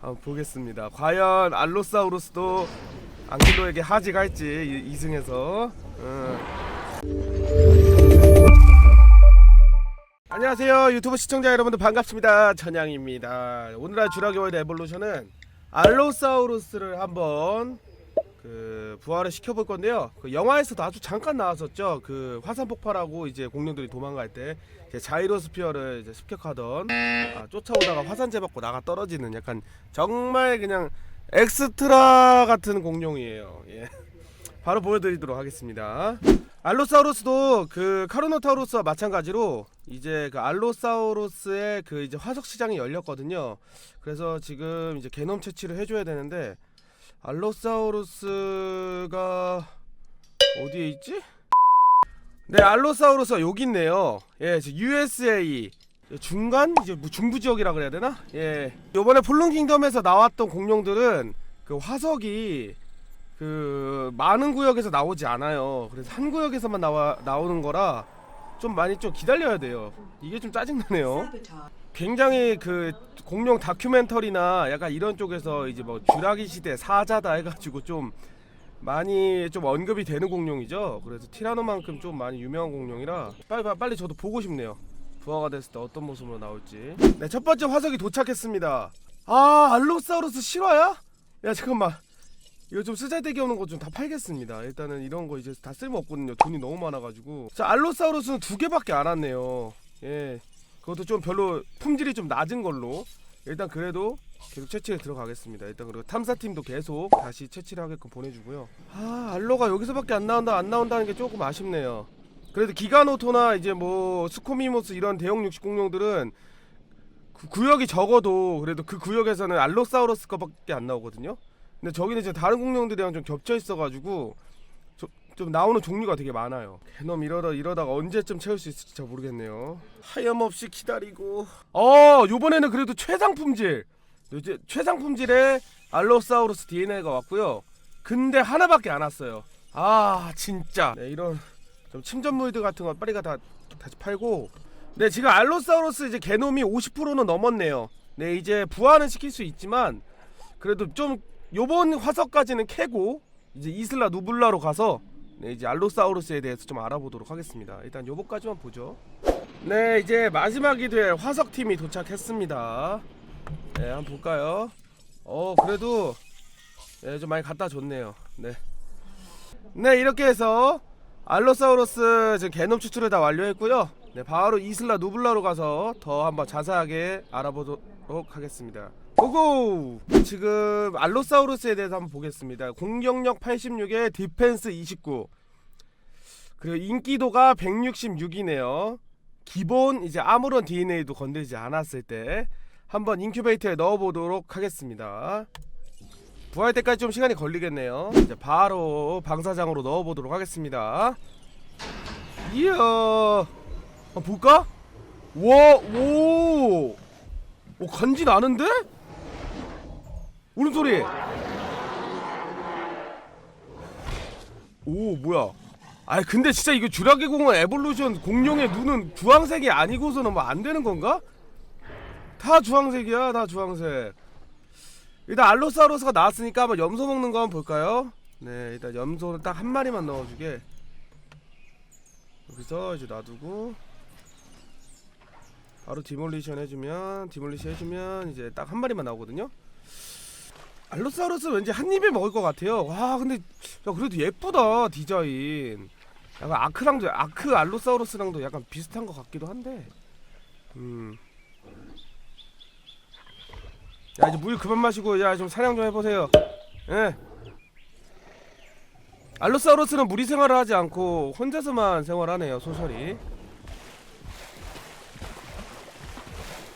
한번 보겠습니다. 과연 알로사우루스도 앙킬로에게 하지 갈지 이승에서. 안녕하세요 유튜브 시청자 여러분들 반갑습니다 천양입니다 오늘의 주라기 월드 에볼루션은 알로사우루스를 한번 그 부활을 시켜볼 건데요 그 영화에서도 아주 잠깐 나왔었죠 그 화산 폭발하고 이제 공룡들이 도망갈 때 이제 자이로스피어를 이제 습격하던 아, 쫓아오다가 화산재 맞고 나가 떨어지는 약간 정말 그냥 엑스트라 같은 공룡이에요 예. 바로 보여드리도록 하겠습니다 알로사우루스도 그 카르노타우루스와 마찬가지로 이제 그 알로사우루스의 그 이제 화석 시장이 열렸거든요. 그래서 지금 이제 게놈 채취를 해줘야 되는데 알로사우루스가 어디에 있지? 네, 알로사우루스가 여기 있네요. 예, USA 중간 이제 뭐 중부 지역이라 그래야 되나? 예. 요번에 폴론 킹덤에서 나왔던 공룡들은 그 화석이 그 많은 구역에서 나오지 않아요. 그래서 한 구역에서만 나와 나오는 거라 좀 많이 좀 기다려야 돼요. 이게 좀 짜증나네요. 굉장히 그 공룡 다큐멘터리나 약간 이런 쪽에서 이제 뭐 쥐라기 시대 사자다 해가지고 좀 많이 좀 언급이 되는 공룡이죠. 그래서 티라노만큼 좀 많이 유명한 공룡이라 빨리 빨리 저도 보고 싶네요. 부하가 됐을 때 어떤 모습으로 나올지. 네, 첫 번째 화석이 도착했습니다. 아, 알로사우루스 실화야? 야, 잠깐만. 이거 좀 쓰잘데기 없는 거 좀 다 팔겠습니다. 일단은 이런 거 이제 다 쓸모 없거든요. 돈이 너무 많아가지고. 자, 알로사우루스는 두 개밖에 안 왔네요. 예. 그것도 좀 별로 품질이 좀 낮은 걸로. 일단 그래도 계속 채취에 들어가겠습니다. 일단 그리고 탐사팀도 계속 다시 채취를 하게끔 보내주고요. 아, 알로가 여기서밖에 안 나온다, 안 나온다는 게 조금 아쉽네요. 그래도 기가노토나 이제 뭐 스코미모스 이런 대형 육식 공룡들은 그 구역이 적어도 그래도 그 구역에서는 알로사우루스 거밖에 안 나오거든요. 근데 저기는 이제 다른 공룡들이랑 좀 겹쳐 있어가지고 좀, 좀 나오는 종류가 되게 많아요. 개놈 이러다 이러다가 언제쯤 채울 수 있을지 잘 모르겠네요. 하염없이 기다리고. 어, 요번에는 그래도 최상 품질. 이제 최상 품질의 알로사우루스 DNA가 왔고요. 근데 하나밖에 안 왔어요. 아, 진짜. 네, 이런 좀 침전물들 같은 거 빨리 가 다 다시 팔고. 네, 지금 알로사우루스 이제 개놈이 50%는 넘었네요. 네, 이제 부활은 시킬 수 있지만 그래도 좀 요번 화석까지는 캐고 이제 이슬라 누블라로 가서 네, 이제 알로사우루스에 대해서 좀 알아보도록 하겠습니다. 일단 요거까지만 보죠. 네, 이제 마지막이 될 화석 팀이 도착했습니다. 네, 한번 볼까요? 어, 그래도 네, 좀 많이 갖다 줬네요. 네. 네, 이렇게 해서 알로사우루스 지금 개놈 추출을 다 완료했고요. 네, 바로 이슬라 누블라로 가서 더 한번 자세하게 알아보도록 하겠습니다. 고고! 지금 알로사우루스에 대해서 한번 보겠습니다. 공격력 86에 디펜스 29. 그리고 인기도가 166이네요. 기본 이제 아무런 DNA도 건들지 않았을 때 한번 인큐베이터에 넣어보도록 하겠습니다. 부활 때까지 좀 시간이 걸리겠네요. 이제 바로 방사장으로 넣어보도록 하겠습니다. 이야, 한번 볼까? 와, 오, 오 간지 나는데? 울음소리. 오 뭐야? 아 근데 진짜 이거 주라기 공원 에볼루션 공룡의 눈은 주황색이 아니고서는 뭐 안 되는 건가? 다 주황색이야, 다 주황색. 일단 알로사우루스가 나왔으니까 한번 염소 먹는 거 한번 볼까요? 네, 일단 염소는 딱 한 마리만 넣어주게. 여기서 이제 놔두고 바로 디몰리션 해주면 디몰리션 해주면 이제 딱 한 마리만 나오거든요. 알로사우루스 왠지 한 입에 먹을 것 같아요. 와 근데 야 그래도 예쁘다 디자인. 약간 아크랑도 아크 알로사우루스랑도 약간 비슷한 것 같기도 한데. 음. 야 이제 물 그만 마시고 야 좀 사냥 좀 해보세요. 예. 알로사우루스는 무리 생활을 하지 않고 혼자서만 생활하네요 소설이.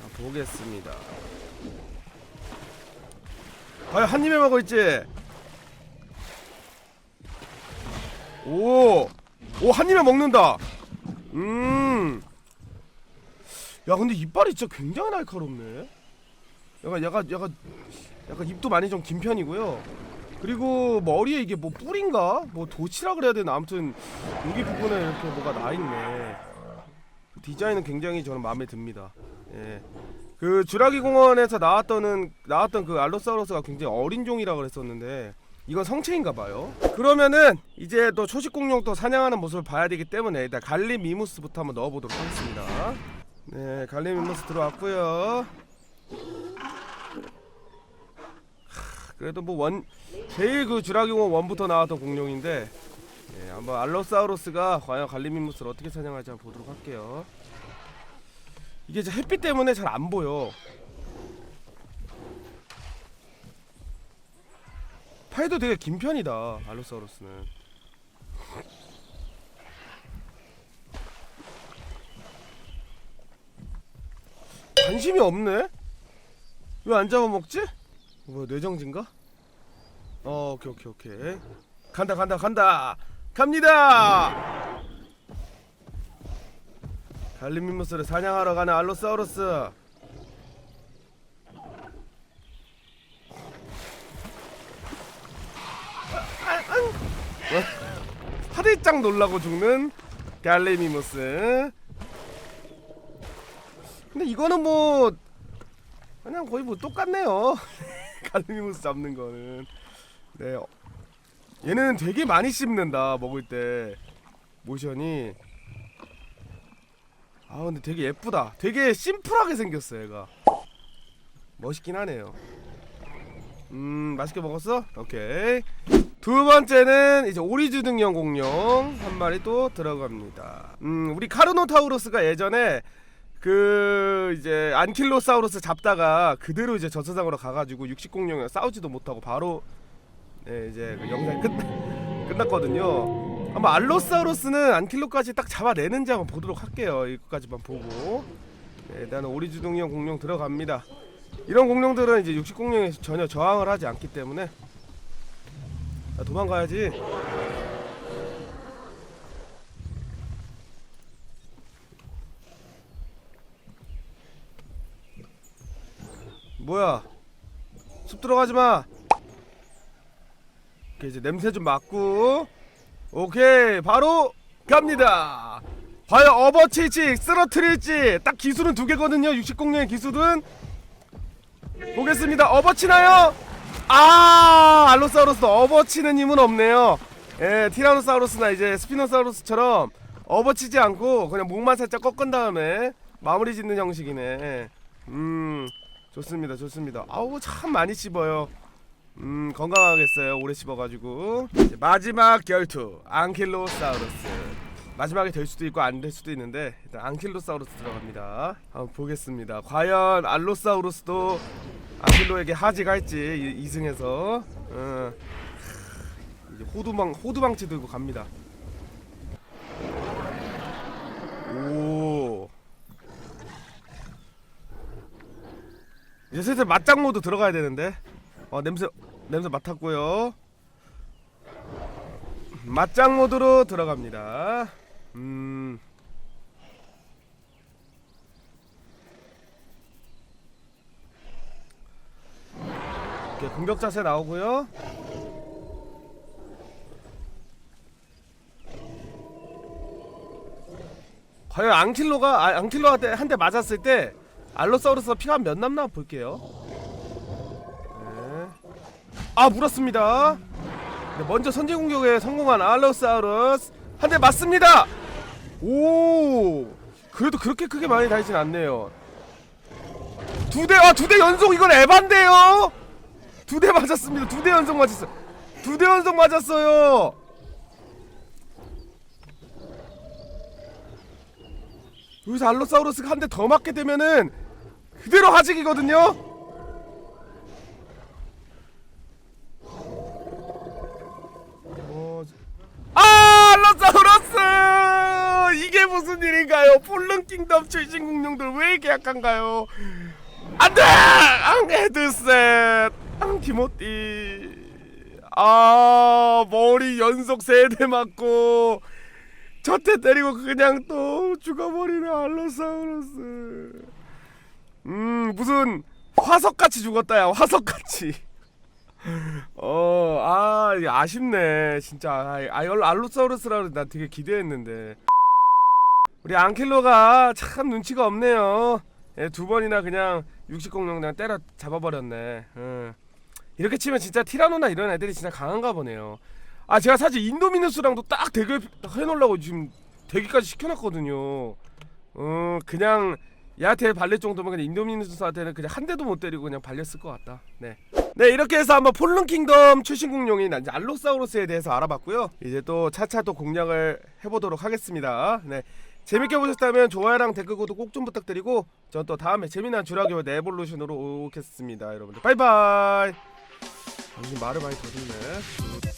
자, 보겠습니다. 과연 한 입에 먹어 있지? 오, 오한 입에 먹는다. 음. 야 근데 이빨이 진짜 굉장히 날카롭네. 약간 약간 약간 약간 입도 많이 좀 긴 편이고요. 그리고 머리에 이게 뭐 뿔인가? 뭐 도치라 그래야 되나? 아무튼 여기 부분에 이렇게 뭐가 나 있네. 디자인은 굉장히 저는 마음에 듭니다. 예. 그 주라기 공원에서 나왔던 나왔던 그 알로사우루스가 굉장히 어린 종이라 그랬었는데 이건 성체인가 봐요. 그러면은 이제 또 초식 공룡 또 사냥하는 모습을 봐야 되기 때문에 일단 갈리 미무스부터 한번 넣어보도록 하겠습니다. 네, 갈리 미무스 들어왔고요. 하, 그래도 뭐 원 제일 그 주라기 공원 원부터 나왔던 공룡인데 네, 한번 알로사우루스가 과연 갈리 미무스를 어떻게 사냥할지 한번 보도록 할게요. 이게 이제 햇빛 때문에 잘 안 보여. 팔도 되게 긴 편이다. 알로사우루스는. 관심이 없네. 왜 안 잡아먹지? 뭐 뇌정지인가? 어, 오케이 오케이 오케이. 간다 간다 간다. 갑니다. 갈리미무스를 사냥하러 가는 알로사우루스. 화들짝 놀라고 죽는 갈리미무스. 근데 이거는 뭐 그냥 거의 뭐 똑같네요. 갈리미무스 잡는 거는. 네. 어, 얘는 되게 많이 씹는다 먹을 때 모션이. 아 근데 되게 예쁘다. 되게 심플하게 생겼어 얘가. 멋있긴 하네요. 음 맛있게 먹었어? 오케이. 두 번째는 이제 오리주등용 공룡 한 마리 또 들어갑니다. 음 우리 카르노타우루스가 예전에 그 이제 안킬로사우루스 잡다가 그대로 이제 저 세상으로 가가지고 육식 공룡이랑 싸우지도 못하고 바로 네 이제 그 영상이 끝 끝났거든요. 한번 알로사우루스는 안킬로까지 딱 잡아내는지 한번 보도록 할게요. 이거까지만 보고 네, 일단 오리주둥이형 공룡 들어갑니다. 이런 공룡들은 이제 육식 공룡에 전혀 저항을 하지 않기 때문에 야, 도망가야지. 뭐야? 숲 들어가지 마. 오케이 이제 냄새 좀 맡고. 오케이 바로 갑니다. 과연 어버칠지 쓰러트릴지 딱 기술은 두 개거든요. 육식 공룡의 기술은 보겠습니다. 어버치나요? 아 알로사우루스 어버치는 힘은 없네요. 예, 티라노사우루스나 이제 스피노사우루스처럼 어버치지 않고 그냥 목만 살짝 꺾은 다음에 마무리 짓는 형식이네. 음, 좋습니다, 좋습니다. 아우 참 많이 씹어요. 음, 건강하겠어요. 오래 씹어가지고 이제 마지막 결투 앙킬로사우루스. 마지막에 될 수도 있고 안 될 수도 있는데 일단 앙킬로사우루스 들어갑니다. 한번 보겠습니다. 과연 알로사우루스도 앙킬로에게 하지갈지 이, 승에서 어. 이제 호두망 호두망치 들고 갑니다. 오. 이제 슬슬 맞짱 모드 들어가야 되는데. 어 냄새 냄새 맡았고요. 맞짱 모드로 들어갑니다. 음. 이렇게 공격 자세 나오고요. 과연 앙킬로가 아, 앙킬로한테 한 대 맞았을 때 알로사우루스가 피가 몇 남나 볼게요. 네. 아 물었습니다. 네, 먼저 선제 공격에 성공한 알로사우루스 한 대 맞습니다. 오 그래도 그렇게 크게 많이 다니진 않네요. 두 대 아 두 대 연속 이건 에반데요. 두 대 맞았습니다. 두 대 연속 맞았어요. 두대 연속 맞았어요. 여기서 알로사우루스가 한 대 더 맞게 되면은 그대로 하직이거든요. 어, 아, 알로사우루스! 이게 무슨 일인가요? 폴른 킹덤 출신 공룡들 왜 이렇게 약한가요? 안돼! 앙헤드셋! 앙티모띠! 아, 머리 연속 세 대 맞고 저태 때리고 그냥 또 죽어버리는 알로사우루스. 음, 무슨 화석같이 죽었다야, 화석같이. 어, 아, 아쉽네, 진짜. 아, 아, 이걸 알로사우루스라 나 되게 기대했는데. 우리 앙킬로가 참 눈치가 없네요. 예, 두 번이나 그냥 60공룡 그냥 때려 잡아버렸네. 응. 이렇게 치면 진짜 티라노나 이런 애들이 진짜 강한가 보네요. 아 제가 사실 인도미누스랑도 딱 대결 해놓으려고 지금 대기까지 시켜놨거든요. 어 그냥 얘한테 발릴 정도면 그냥 인도미누스한테는 그냥 한 대도 못 때리고 그냥 발렸을 것 같다. 네. 네 이렇게 해서 한번 폴른 킹덤 출신 공룡인 알로사우루스에 대해서 알아봤고요. 이제 또 차차 또 공략을 해보도록 하겠습니다. 네. 재밌게 보셨다면 좋아요랑 댓글 구독 꼭 좀 부탁드리고 전 또 다음에 재미난 주라기와 네볼루션으로 오겠습니다 여러분들 바이바이 당신 말을 많이 더듬네